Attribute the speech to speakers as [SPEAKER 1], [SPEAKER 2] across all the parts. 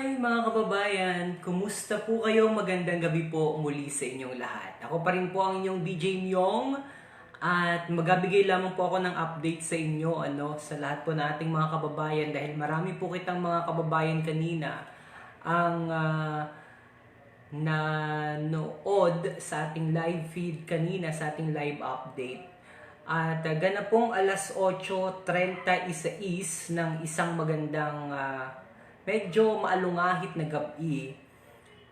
[SPEAKER 1] Hi mga kababayan! Kumusta po kayo? Magandang gabi po muli sa inyong lahat. Ako pa rin po ang inyong DJ Myong at magabigay lamang po ako ng update sa inyo ano, sa lahat po nating mga kababayan dahil marami po kitang mga kababayan kanina ang ah, nanood sa ating live feed kanina sa ating live update. At uh, ganap pong alas 8.30 is ng isang magandang ah, medyo maalungahit na gabi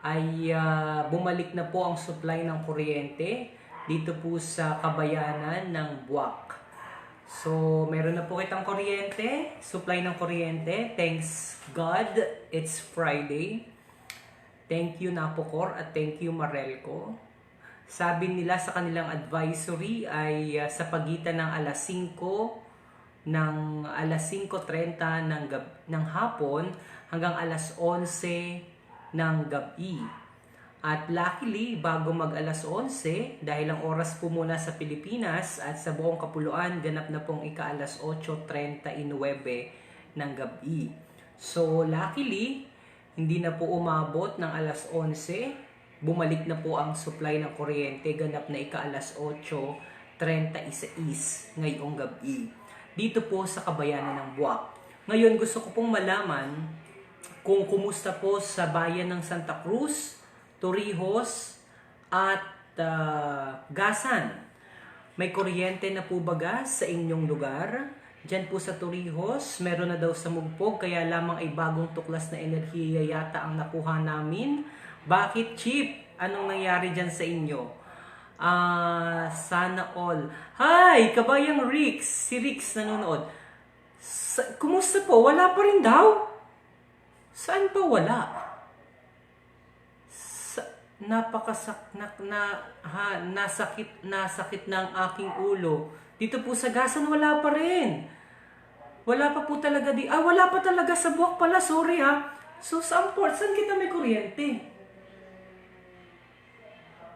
[SPEAKER 1] ay ah, bumalik na po ang supply ng kuryente dito po sa kabayanan ng Buwak. So, meron na po kitang kuryente, supply ng kuryente. Thanks God, it's Friday. Thank you Napocor at thank you Marelco. Sabi nila sa kanilang advisory ay uh, sa pagitan ng alas 5 ng alas 5.30 ng, gab- ng hapon hanggang alas 11 ng gabi. At luckily, bago mag alas 11, dahil ang oras po muna sa Pilipinas at sa buong kapuluan, ganap na pong ika alas 8.39 ng gabi. So, luckily, hindi na po umabot ng alas 11. Bumalik na po ang supply ng kuryente. Ganap na ika alas 8.36 ngayong gabi. Dito po sa kabayanan ng Buwak. Ngayon gusto ko pong malaman kung kumusta po sa bayan ng Santa Cruz, Torrijos, at ah, Gasan. May kuryente na po baga sa inyong lugar? Diyan po sa Torrijos, meron na daw sa Mugpog, kaya lamang ay bagong tuklas na enerhiya yata ang nakuha namin. Bakit cheap? Anong nangyari dyan sa inyo? Ah, sana all. Hi, kabayang Rix. Si Rix nanonood. Sa, kumusta po? Wala pa rin daw? Saan pa wala? Sa, napakasak na, na ha, nasakit nasakit na ang aking ulo. Dito po sa Gasan wala pa rin. Wala pa po talaga di. Ah, wala pa talaga sa buwak pala. Sorry ha. So, saan port? Saan kita may kuryente?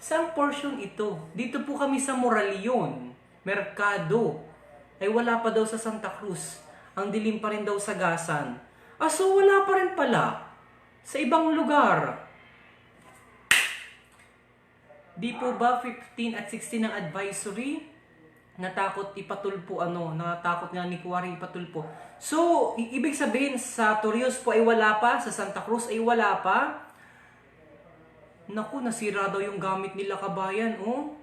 [SPEAKER 1] Saan portion ito? Dito po kami sa Moralion, Mercado. Ay wala pa daw sa Santa Cruz. Ang dilim pa rin daw sa Gasan. Ah, so wala pa rin pala. Sa ibang lugar. Di po ba 15 at 16 ng advisory? Natakot ipatulpo ano, natakot nga ni Kuwari ipatulpo. So, ibig sabihin sa Torrijos po ay wala pa, sa Santa Cruz ay wala pa. Naku, nasira daw yung gamit nila kabayan, oh.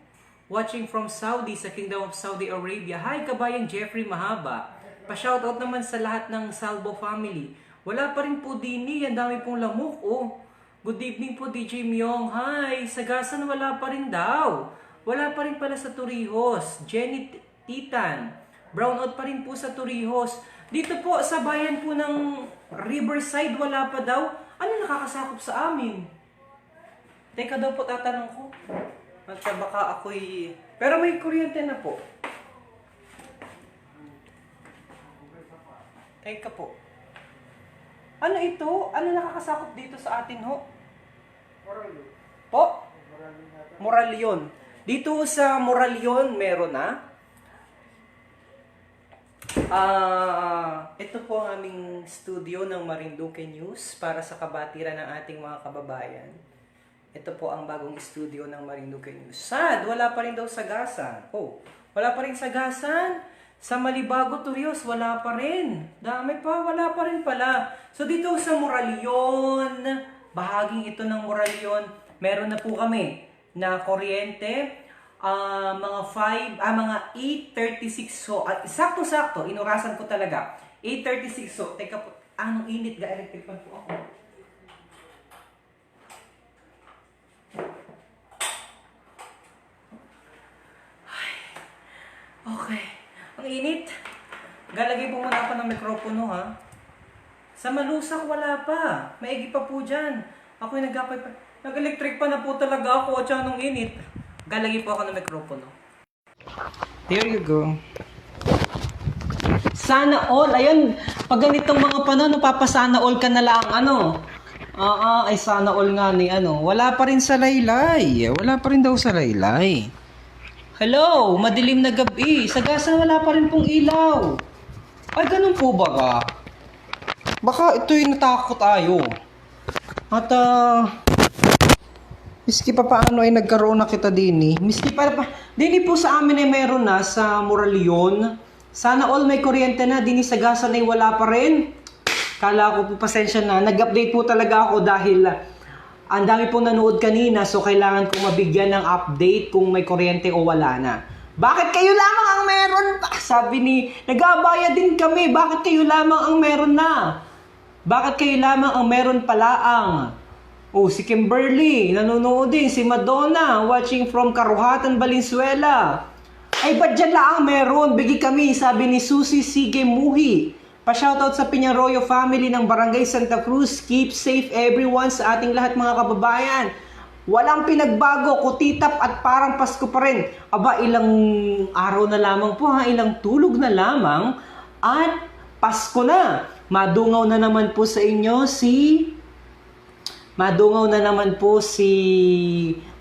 [SPEAKER 1] Watching from Saudi sa Kingdom of Saudi Arabia. Hi, kabayan Jeffrey Mahaba. Pa-shoutout naman sa lahat ng Salvo family. Wala pa rin po dini, ang dami pong lamok, oh. Good evening po, DJ Myong. Hi, sa Gasan wala pa rin daw. Wala pa rin pala sa Torrijos. Jenny Titan. Brownout pa rin po sa Torrijos. Dito po, sa bayan po ng Riverside, wala pa daw. Ano nakakasakop sa amin? Teka daw po tatanong ko. At baka ako'y... Pero may kuryente na po. Teka po. Ano ito? Ano nakakasakop dito sa atin ho? Po? Moralion. Dito sa Moralion, meron na. Ah, ito po ang aming studio ng Marinduque News para sa kabatiran ng ating mga kababayan. Ito po ang bagong studio ng Marinduque News. Sad, wala pa rin daw sa Gasan. Oh, wala pa rin sa Gasan. Sa Malibago, Turios, wala pa rin. Dami pa, wala pa rin pala. So dito sa Moralion, bahaging ito ng Moralion, meron na po kami na kuryente. Ah, mga 5, ah, mga 8.36 so, at sakto-sakto, inurasan ko talaga. 8.36 so, teka po, anong init ga electric fan po ako. Okay. Ang init. Galagay po muna ako ng mikropono ha. Sa malusak wala pa. Maigi pa po dyan. Ako'y nagapay pa. Nag-electric pa na po talaga ako at siya nung init. Galagay po ako ng mikropono. There you go. Sana all. Ayun, pag ganitong mga panon, papasana all ka na lang. Ano? Oo, ay sana all nga ni ano. Wala pa rin sa laylay. Wala pa rin daw sa laylay. Hello, madilim na gabi. Sa gasan wala pa rin pong ilaw. Ay, ganun po ba ka? Baka ito'y natakot ayo.
[SPEAKER 2] At ah, miski pa paano ay nagkaroon na kita din eh. Miski pa pa, din po sa amin ay meron na sa Moraleon. Sana all may kuryente na, din sa gasan ay wala pa rin. Kala ko po pasensya na. Nag-update po talaga ako dahil ah, ang dami pong nanood kanina so kailangan kong mabigyan ng update kung may kuryente o wala na. Bakit kayo lamang ang meron pa? Sabi ni, nag-aabaya din kami. Bakit kayo lamang ang meron na? Bakit kayo lamang ang meron palaang? Oh, si Kimberly, nanonood din. Si Madonna, watching from Karuhatan, Valenzuela. Ay, ba't dyan lang meron? Bigi kami, sabi ni Susie Sige Muhi. Pa-shoutout sa Pinyaroyo family ng Barangay Santa Cruz. Keep safe everyone sa ating lahat mga kababayan. Walang pinagbago, kutitap at parang Pasko pa rin. Aba, ilang araw na lamang po ha, ilang tulog na lamang at Pasko na. Madungaw na naman po sa inyo si Madungaw na naman po si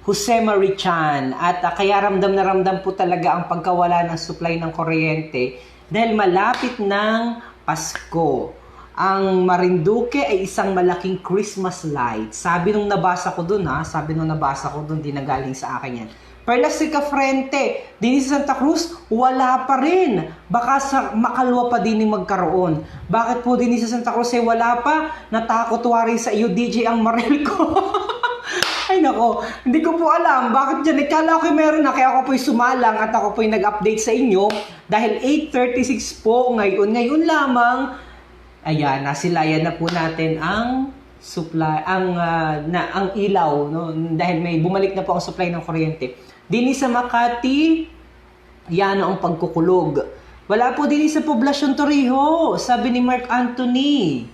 [SPEAKER 2] Jose Marichan at ah, kaya ramdam na ramdam po talaga ang pagkawala ng supply ng kuryente dahil malapit ng Pasko. Ang Marinduque ay isang malaking Christmas light. Sabi nung nabasa ko dun ha, sabi nung nabasa ko dun, di na galing sa akin yan. Perlas si Frente, din sa Santa Cruz, wala pa rin. Baka sa makalwa pa din yung magkaroon. Bakit po din sa Santa Cruz ay wala pa? Natakot wari sa iyo DJ ang maril ko. Ay nako, hindi ko po alam. Bakit dyan? Ikala ko meron na. Kaya ako po'y sumalang at ako po'y nag-update sa inyo. Dahil 8.36 po ngayon. Ngayon lamang, ayan, nasilayan na po natin ang supply, ang, ah, na, ang ilaw. No? Dahil may bumalik na po ang supply ng kuryente. Dini sa Makati, yan ang pagkukulog. Wala po din sa poblasyon Torrijos, sabi ni Mark Anthony.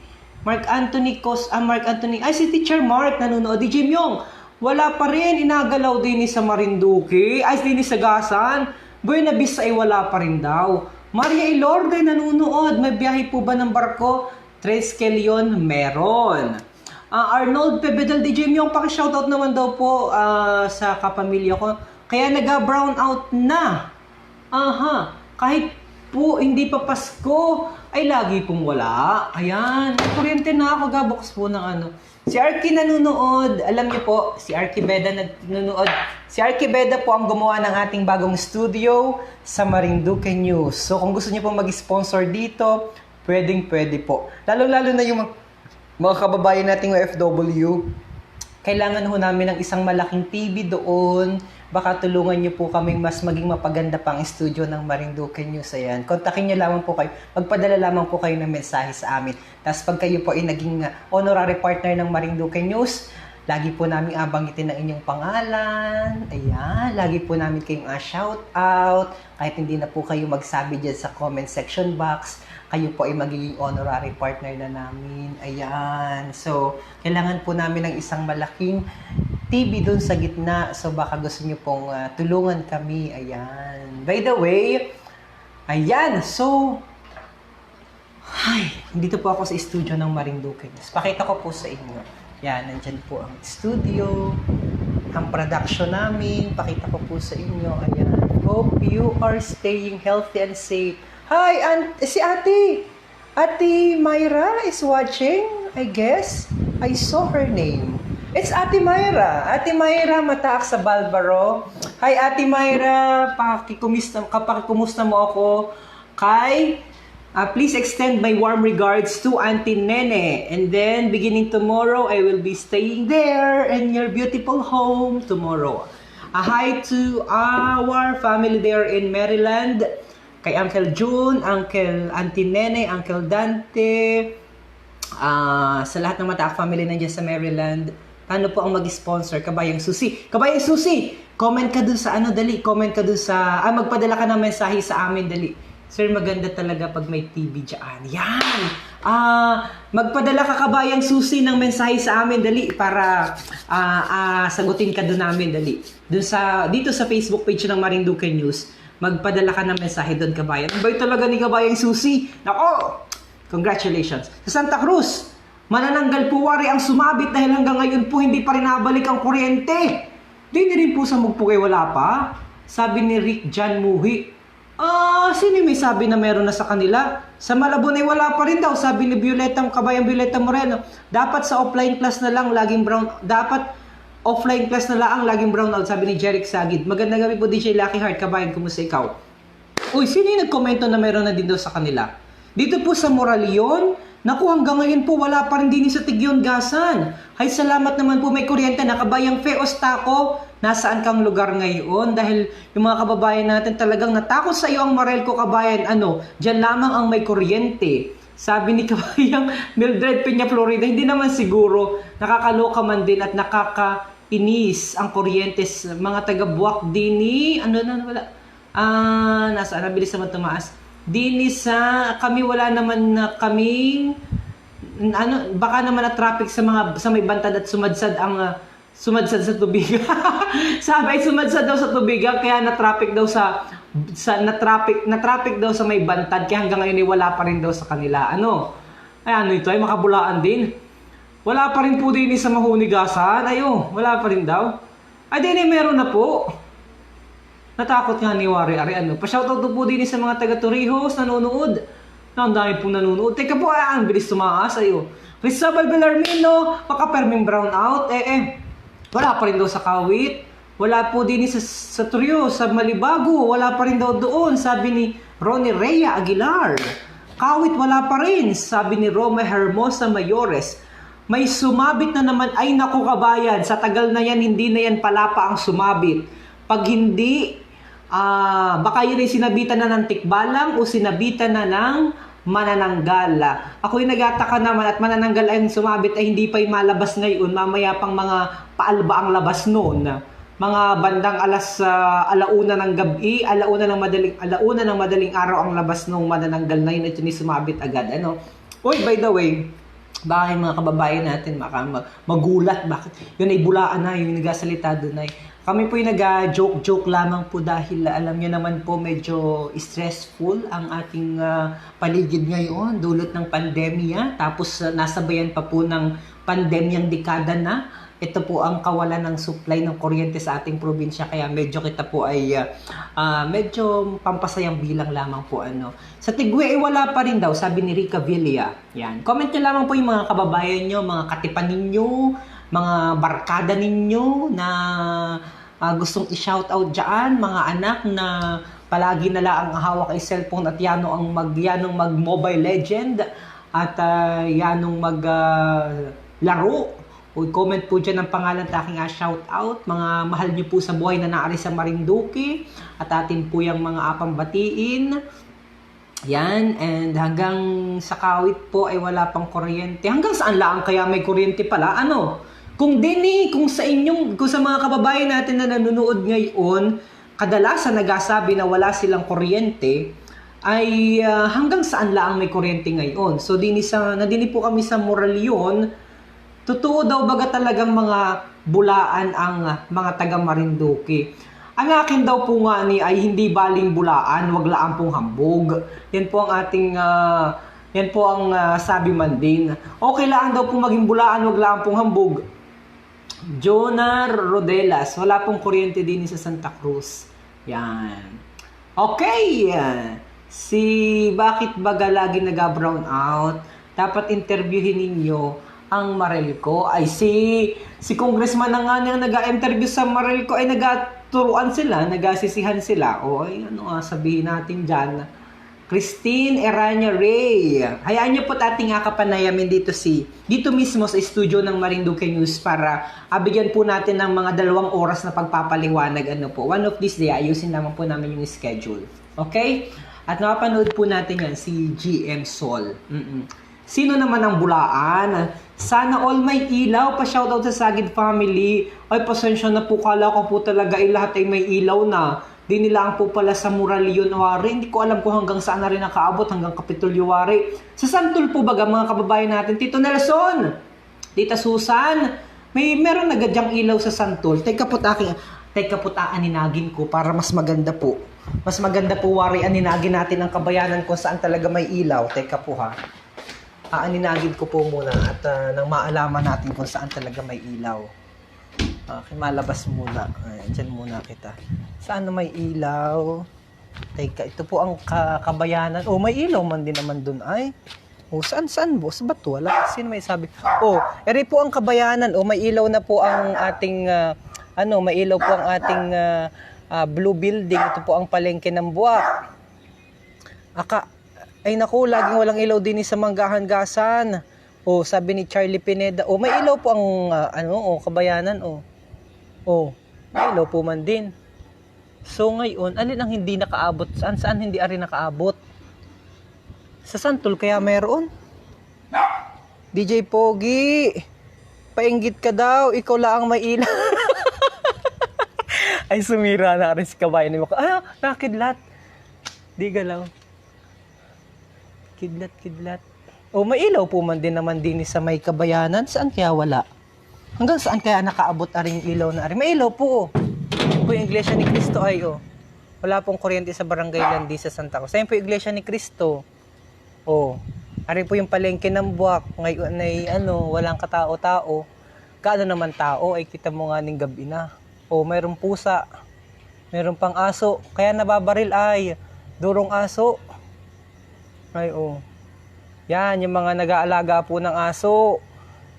[SPEAKER 2] Mark Anthony Cos, ah, Mark Anthony, ay si Teacher Mark nanonood. Di Jim Yong, wala pa rin, inagalaw din sa Marinduque, ay din sa Gasan. Buena ay wala pa rin daw. Maria Ilorde nanonood, may biyahe po ba ng barko? Treskel yun, meron. Ah, Arnold Pebedal di Jim Yong, paki-shoutout naman daw po ah, sa kapamilya ko. Kaya nag-brown out na. Aha, kahit po hindi pa Pasko, ay lagi pong wala. Ayan, kuryente na ako, gabox po ng ano. Si Arky nanonood, alam niyo po, si Arky Beda nanonood. Si Arky Beda po ang gumawa ng ating bagong studio sa Marinduque News. So kung gusto niyo po mag-sponsor dito, pwedeng pwede po. Lalo-lalo na yung mga- kababayan nating OFW, kailangan ho namin ng isang malaking TV doon. Baka tulungan niyo po kaming mas maging mapaganda pang studio ng Marinduque News. Ayan. Kontakin niyo lamang po kayo. Magpadala lamang po kayo ng mensahe sa amin. Tapos pag kayo po ay naging uh, honorary partner ng Marinduque News, lagi po namin abangitin ang inyong pangalan. Ayan. Lagi po namin kayong uh, shout out. Kahit hindi na po kayo magsabi dyan sa comment section box kayo po ay magiging honorary partner na namin. Ayan. So, kailangan po namin ng isang malaking TV doon sa gitna. So, baka gusto niyo pong ah, tulungan kami. Ayan. By the way, ayan. So, ay, dito po ako sa studio ng Marinduque. Pakita ko po sa inyo. Yan, nandyan po ang studio, ang production namin. Pakita ko po sa inyo. Ayan. Hope you are staying healthy and safe. Hi, aunt, si ate. Ate Myra is watching, I guess. I saw her name. It's Ate Myra. Ate Myra, mataak sa Balbaro. Hi, Ate Myra. Pakikumusta, kapakikumusta mo ako kay Uh, please extend my warm regards to Auntie Nene. And then, beginning tomorrow, I will be staying there in your beautiful home tomorrow. A hi to our family there in Maryland. Kay Uncle June, Uncle Auntie Nene, Uncle Dante. Ah, sa lahat ng Mataak family nandiyan sa Maryland. Paano po ang mag-sponsor? Kabayang Susi. Kabayang Susi! Comment ka dun sa ano, dali. Comment ka dun sa... Ah, magpadala ka ng mensahe sa amin, dali. Sir, maganda talaga pag may TV dyan. Yan! Ah, magpadala ka kabayang susi ng mensahe sa amin, dali, para ah, ah, sagutin ka doon namin, dali. Doon sa, dito sa Facebook page ng Marinduque News, magpadala ka ng mensahe doon, kabayan. Ang bait talaga ni kabayang susi. Nako! Congratulations. Sa Santa Cruz, manananggal po wari ang sumabit dahil hanggang ngayon po hindi pa rin nabalik ang kuryente. Di rin po sa Mugpugay wala pa. Sabi ni Rick Jan Muhi, Ah, sino yung may sabi na meron na sa kanila? Sa Malabon ay wala pa rin daw, sabi ni Violeta, kabayang Violeta Moreno. Dapat sa offline class na lang, laging brown, dapat offline class na lang, laging brown out, sabi ni Jeric Sagid. Magandang gabi po, DJ Lucky Heart, kabayan, kumusta ikaw? Uy, sino yung nagkomento na meron na din daw sa kanila? Dito po sa Moralion, naku hanggang ngayon po wala pa rin din sa Tigyon Gasan. Hay salamat naman po may kuryente na kabayang Feos Taco. Nasaan kang lugar ngayon? Dahil yung mga kababayan natin talagang natakot sa iyo ang Marelco kabayan. Ano, dyan lamang ang may kuryente. Sabi ni kabayang Mildred Peña Florida, hindi naman siguro nakakaloka man din at nakakainis ang kuryente sa mga taga Buwak Dini. Ano na wala? Ah, nasaan? Nabilis naman tumaas. Dini sa kami wala naman na kaming ano baka naman na traffic sa mga sa may bantad at sumadsad ang ah, sumadsad sa tubig. Sabi sumadsad daw sa tubig kaya na traffic daw sa sa na traffic na traffic daw sa may bantad kaya hanggang ngayon ay wala pa rin daw sa kanila. Ano? Ay ano ito ay makabulaan din. Wala pa rin po din sa mahunigasan. Ayo, wala pa rin daw. Ay din eh, meron na po. Natakot nga ni Wari Ari ano. Pa-shoutout to po din sa mga taga Torrijos nanonood. Na ang dami pong nanonood. Teka po, ah, ang bilis tumaas ayo. Cristobal Bellarmino, makaperming brown out. Eh eh, wala pa rin daw sa Kawit. Wala po din sa, sa Trio, sa Malibago. Wala pa rin daw doon, sabi ni Ronnie Rhea Aguilar. Kawit wala pa rin, sabi ni Roma Hermosa Mayores. May sumabit na naman, ay naku kabayan, sa tagal na yan, hindi na yan palapa ang sumabit. Pag hindi, ah baka yun ay sinabitan na ng tikbalang o sinabitan na ng manananggal. Ako'y nagataka naman at manananggal ay sumabit ay hindi pa'y malabas ngayon, mamaya pang mga paalba ang labas noon. Mga bandang alas ah, alauna ng gabi, alauna ng madaling alauna ng madaling araw ang labas nung manananggal na yun at yun sumabit agad. Ano? Uy, by the way, baka mga kababayan natin maka mag- magulat bakit? Yun ay bulaan na yung nagasalita doon ay. Kami po yung nag-joke-joke lamang po dahil alam niyo naman po medyo stressful ang ating ah, paligid ngayon dulot ng pandemya. Tapos ah, nasabayan pa po ng pandemyang dekada na ito po ang kawalan ng supply ng kuryente sa ating probinsya kaya medyo kita po ay ah, medyo pampasayang bilang lamang po ano. Sa Tigwe ay wala pa rin daw sabi ni Rica Villa. Yan. Comment niyo lamang po yung mga kababayan niyo, mga katipan ninyo, mga barkada ninyo na ah, gustong i-shout out diyan, mga anak na palagi na lang ang hawak ay cellphone at yano ang mag yanong mag Mobile Legend at ah, yanong mag ah, laro comment po dyan ang pangalan at aking uh, shout out. Mga mahal niyo po sa buhay na naari sa Marinduque. At atin po yung mga apang batiin. Yan. And hanggang sa kawit po ay wala pang kuryente. Hanggang saan lang kaya may kuryente pala? Ano? Kung dini, kung sa inyong, kung sa mga kababayan natin na nanonood ngayon, kadalasan nagasabi na wala silang kuryente, ay ah, hanggang saan lang may kuryente ngayon. So dini sa, nadini po kami sa Moralion, Totoo daw baga talagang mga bulaan ang ah, mga taga Marinduque. Ang akin daw po nga ni ay hindi baling bulaan, wag laan pong hambog. Yan po ang ating ah, yan po ang ah, sabi man din. Okay lang daw po maging bulaan, wag laan pong hambog. Jonar Rodelas, wala pong kuryente din sa Santa Cruz. Yan. Okay. Si bakit baga lagi naga-brown out? Dapat interviewin ninyo ang Marelco ay si si congressman na nga nang nag-interview sa Marelco ay nagaturuan sila, nagasisihan sila. O ay ano nga sabihin natin diyan. Christine Eranya Ray. Hayaan niyo po ating nga kapanayamin dito si dito mismo sa studio ng Marinduque News para abigyan po natin ng mga dalawang oras na pagpapaliwanag ano po. One of these day ayusin naman po namin yung schedule. Okay? At napanood po natin yan si GM Sol. Mm-mm. Sino naman ang bulaan? Sana all may ilaw. Pa-shoutout sa Sagid family. Ay, pasensya na po. Kala ko po talaga ay lahat ay may ilaw na. Di nila ang po pala sa Muralion Wari. Hindi ko alam kung hanggang saan na rin nakaabot. Hanggang Kapitolyo Wari. Sa Santol po baga mga kababayan natin. Tito Nelson! Tita Susan! May meron na gadyang ilaw sa Santol. Teka po aking Teka po aaninagin ko para mas maganda po. Mas maganda po wari aninagin natin ang kabayanan kung saan talaga may ilaw. Teka po ha aaninagin ko po muna at ah, nang maalaman natin kung saan talaga may ilaw. Okay, malabas muna. Ayan, dyan muna kita. Saan may ilaw? Teka, ito po ang ka- kabayanan. Oh, may ilaw man din naman dun ay. Oh, saan saan boss? Ba't wala? Sino may sabi? Oh, eri po ang kabayanan. Oh, may ilaw na po ang ating ah, ano, may ilaw po ang ating ah, ah, blue building. Ito po ang palengke ng buwak. Aka, ay naku, laging walang ilaw din sa manggahan-gasan. Oh, sabi ni Charlie Pineda. Oh, may ilaw po ang ah, ano, oh, kabayanan oh. Oh, may ilaw po man din. So ngayon, alin ang hindi nakaabot? Saan saan hindi ari nakaabot? Sa Santol kaya meron? DJ Pogi, painggit ka daw, ikaw lang ang may ilaw. Ay sumira na rin si kabayan mo. Ah, nakidlat. Di galaw. Kidlat, kidlat. O may ilaw po man din naman din sa may kabayanan. Saan kaya wala? Hanggang saan kaya nakaabot aring ilaw na ari? May ilaw po. Yan po yung iglesia ni Cristo ay oh. Wala pong kuryente sa barangay Landi sa Santa Cruz. Ayun po yung iglesia ni Cristo. Oh. Ari po yung palengke ng buwak. Ngayon ay ano, walang katao-tao. Kaano naman tao ay kita mo nga ning gabi na. Oh, mayroong pusa. Mayroong pang aso. Kaya nababaril ay durong aso. Ay oh. Yan, yung mga nag-aalaga po ng aso.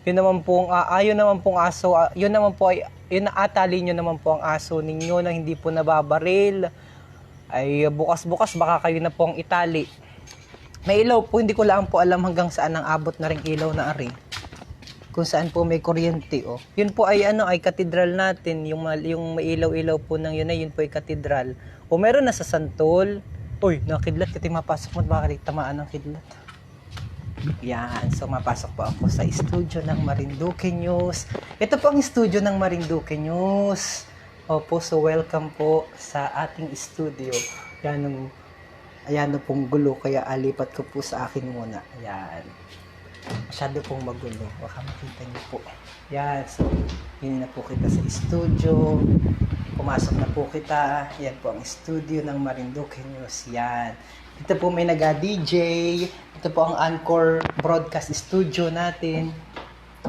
[SPEAKER 2] Yun naman pong, ah, ah, yun naman pong aso, ah, yun naman po ay, yun na atali nyo naman po ang aso ninyo na hindi po nababaril. Ay bukas-bukas baka kayo na po ang itali. May ilaw po, hindi ko lang po alam hanggang saan ang abot na ring ilaw na ari. Kung saan po may kuryente oh. Yun po ay ano ay katedral natin, yung yung may ilaw-ilaw po ng yun ay yun po ay katedral. O meron na sa Santol. Uy, nakidlat kasi mapasok mo baka tamaan ng kidlat. Yan, so mapasok po ako sa studio ng Marinduque News. Ito po ang studio ng Marinduque News. Opo, so welcome po sa ating studio. Yan ang ayan na pong gulo, kaya alipat ko po sa akin muna. Ayan. Masyado pong magulo. Baka makita niyo po. Yan, so yun na po kita sa studio. Pumasok na po kita. Yan po ang studio ng Marinduque News. Yan. Dito po may naga-DJ. Ito po ang Anchor Broadcast Studio natin.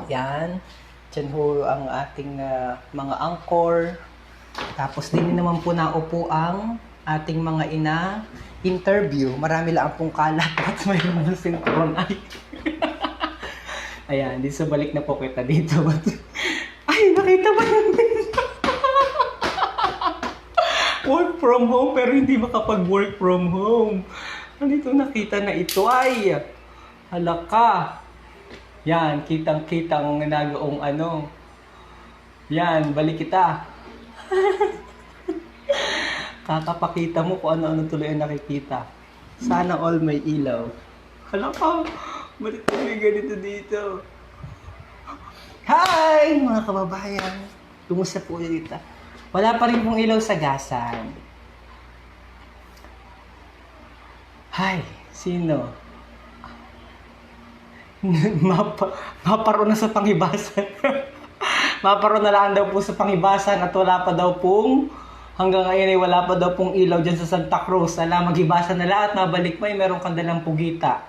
[SPEAKER 2] Yan. Diyan po ang ating ah, mga anchor. Tapos din naman po naupo ang ating mga ina interview. Marami lang pong kalat at mayroon na synchronize. Ayan, di sa balik na po kita dito. Ay, nakita ba yun? Work from home pero hindi makapag-work from home. Nandito nakita na ito ay halaka. Yan, kitang-kitang nagaong ano. Yan, balik kita. Kakapakita mo kung ano-ano tuloy ang nakikita. Sana all may ilaw. Halaka, balik tuloy ganito dito. Hi, mga kababayan. Kumusta po ulit dito? Wala pa rin pong ilaw sa gasan. Hi, sino? Mapa, maparo na sa pangibasan. maparo na lang daw po sa pangibasan at wala pa daw pong hanggang ngayon ay wala pa daw pong ilaw dyan sa Santa Cruz. Ala, magibasan na lahat, mabalik mo ay meron kang dalang pugita.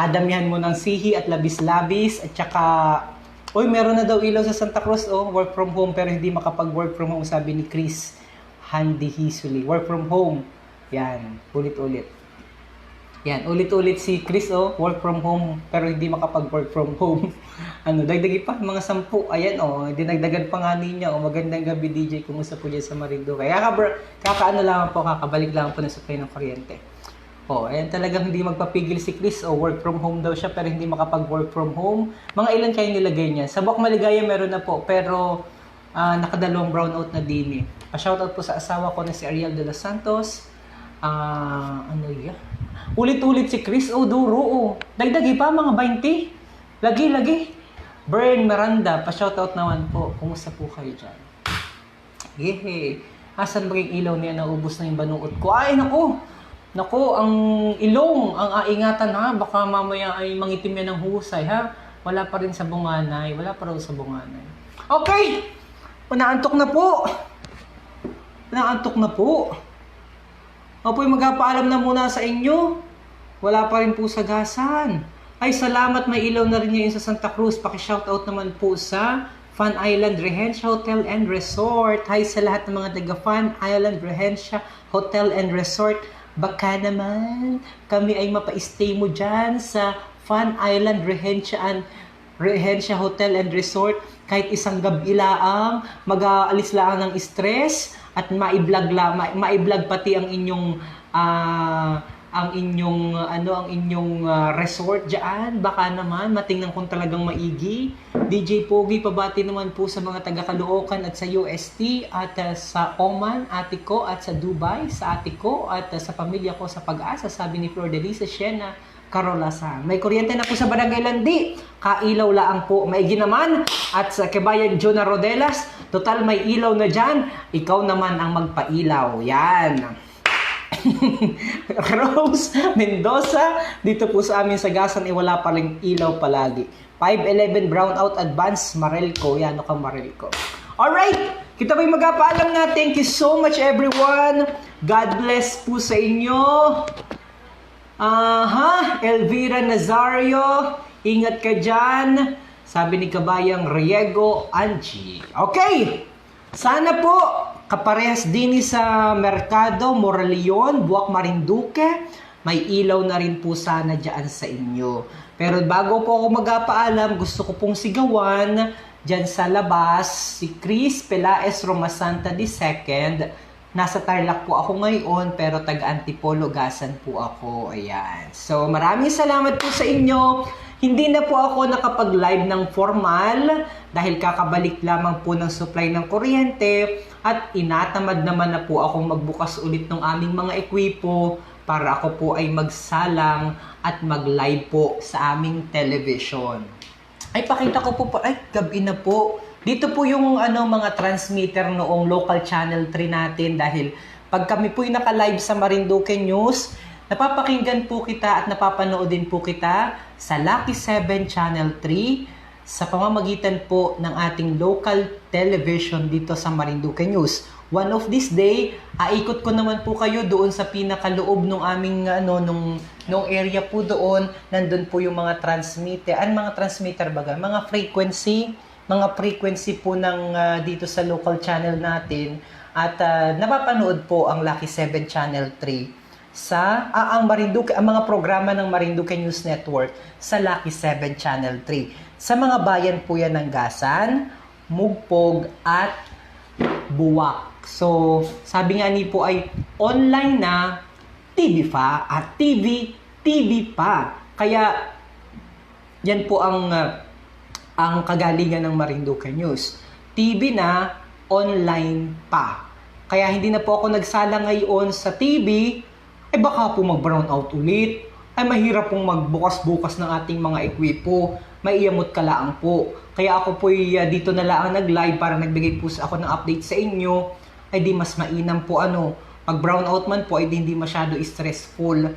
[SPEAKER 2] Adamihan mo ng sihi at labis-labis at saka Uy, meron na daw ilaw sa Santa Cruz, oh, work from home, pero hindi makapag-work from home, sabi ni Chris Handy Hisuli. Work from home. Yan, ulit-ulit. Yan, ulit-ulit si Chris, oh, work from home, pero hindi makapag-work from home. ano, dagdagi pa, mga sampu. Ayan, oh, dinagdagan pa nga niya, oh, magandang gabi, DJ, kumusta po dyan sa Marinduque. Kaya, kaka, kakaano lang po, kakabalik lang po ng supply ng kuryente. Oh, ayan talagang hindi magpapigil si Chris o work from home daw siya pero hindi makapag-work from home. Mga ilan kayo nilagay niya? Sa Bok Maligaya meron na po pero ah, nakadalawang brownout na din eh. Pa-shoutout po sa asawa ko na si Ariel de los Santos. Ah, ano yan? Ulit-ulit si Chris. Oh, duro oh. Dagdagi pa mga 20. Lagi, lagi. Bern Miranda, pa-shoutout naman po. Kumusta po kayo dyan? Yehe. Asan ba yung ilaw niya? Naubos na yung banuot ko. Ay, naku! Naku, ang ilong, ang aingatan ha. Baka mamaya ay mangitim yan ng husay ha. Wala pa rin sa bunganay. Wala pa rin sa bunganay. Okay! Panaantok na po. Panaantok na po. Apoy, magpapaalam na muna sa inyo. Wala pa rin po sa gasan. Ay, salamat. May ilaw na rin ngayon sa Santa Cruz. Paki-shoutout naman po sa Fun Island Rehencia Hotel and Resort. Hi sa lahat ng mga taga Fun Island Rehencia Hotel and Resort. Baka naman kami ay mapa-stay mo dyan sa Fun Island Rehencia and Rehencia Hotel and Resort. Kahit isang gabi laang mag-aalis lang ng stress at maiblog la ma- maiblog pati ang inyong ah, ang inyong ah, ano ang inyong ah, resort diyan baka naman matingnan kung talagang maigi DJ Pogi pabati naman po sa mga taga Caloocan at sa UST at ah, sa Oman ate ko at sa Dubai sa ate ko at ah, sa pamilya ko sa Pag-asa sabi ni Flor Delisa Siena Karolasan. May kuryente na po sa Barangay Landi. Kailaw laang po. Maigi naman. At sa Kebayan Jonah Rodelas, total may ilaw na dyan. Ikaw naman ang magpailaw. Yan. Rose Mendoza, dito po sa amin sa Gasan, eh, wala pa rin ilaw palagi. 511 Brownout Advance, Marelco. Yan, ano ka Marelco. Alright, kita po'y magpaalam na. Thank you so much everyone. God bless po sa inyo. Aha, Elvira Nazario, ingat ka dyan. Sabi ni kabayang Riego Anchi. Okay, sana po kaparehas din sa Mercado, Moraleon, Buwak Marinduque, may ilaw na rin po sana dyan sa inyo. Pero bago po ako magpaalam, gusto ko pong sigawan dyan sa labas si Chris Pelaez Romasanta II Nasa Tarlac po ako ngayon, pero taga-Antipolo Gasan po ako. Ayan. So, maraming salamat po sa inyo. Hindi na po ako nakapag-live ng formal dahil kakabalik lamang po ng supply ng kuryente at inatamad naman na po akong magbukas ulit ng aming mga ekwipo para ako po ay magsalang at mag-live po sa aming television. Ay, pakita ko po po. Ay, gabi na po. Dito po yung ano mga transmitter noong local channel 3 natin dahil pag kami po yung naka-live sa Marinduque News, napapakinggan po kita at napapanood din po kita sa Lucky 7 Channel 3 sa pamamagitan po ng ating local television dito sa Marinduque News. One of this day, aikot ko naman po kayo doon sa pinakaloob ng aming ano nung nung area po doon, nandun po yung mga transmitter, an mga transmitter baga, mga frequency, mga frequency po ng ah, dito sa local channel natin. At ah, napapanood po ang Lucky 7 Channel 3 sa ah, ang Marinduque ang mga programa ng Marinduque News Network sa Lucky 7 Channel 3. Sa mga bayan po yan ng Gasan, Mugpog at Buwak. So, sabi nga ni po ay online na TV pa at TV, TV pa. Kaya yan po ang ah, ang kagalingan ng Marinduque News. TV na, online pa. Kaya hindi na po ako nagsala ngayon sa TV, eh baka po mag-brown out ulit. Ay mahirap pong magbukas-bukas ng ating mga ekwipo. Maiamot ka lang po. Kaya ako po dito na lang nag-live para nagbigay po sa ako ng update sa inyo. Ay di mas mainam po ano. Pag brown out man po ay di hindi masyado stressful.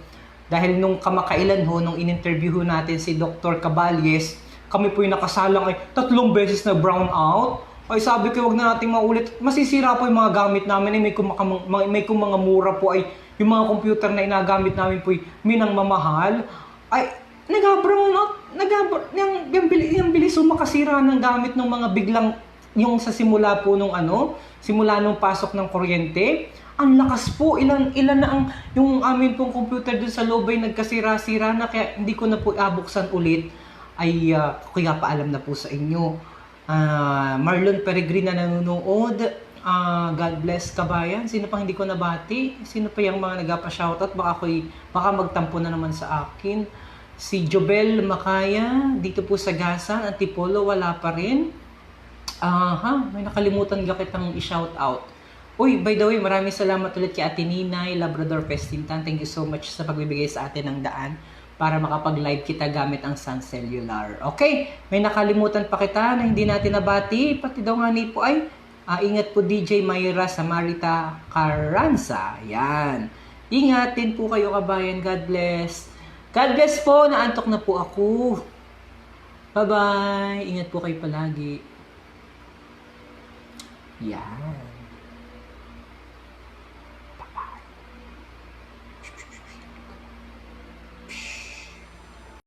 [SPEAKER 2] Dahil nung kamakailan ho, nung in-interview ho natin si Dr. Caballes, kami po yung nakasalang ay tatlong beses na brown out. Ay sabi ko, wag na nating maulit. Masisira po yung mga gamit namin. Ay, may, kung, may, may kung mga mura po ay yung mga computer na inagamit namin po ay minang mamahal. Ay, nag-brown out. Nag yung, yung, bilis, yung bilis makasira ng gamit ng mga biglang yung sa simula po nung ano, simula nung pasok ng kuryente, ang lakas po, ilan, ilan na ang, yung amin pong computer dun sa loob ay nagkasira-sira na kaya hindi ko na po abuksan ulit ay uh, kaya paalam na po sa inyo. Ah, Marlon Peregrina nanonood. Ah, God bless kabayan. Sino pang hindi ko nabati? Sino pa yung mga nagapa-shoutout? Baka, ako'y, baka magtampo na naman sa akin. Si Jobel Makaya, dito po sa Gasan, Antipolo, wala pa rin. Aha, may nakalimutan ka kitang i-shout out. Uy, by the way, maraming salamat ulit kay Ate Ninay, Labrador Pestintan. Thank you so much sa pagbibigay sa atin ng daan para makapag-live kita gamit ang Sun Cellular. Okay, may nakalimutan pa kita na hindi natin nabati. Pati daw nga ni po ay ah, ingat po DJ Mayra Samarita Carranza. Yan. Ingat din po kayo kabayan. God bless. God bless po. Naantok na po ako. Bye-bye. Ingat po kayo palagi. Yan.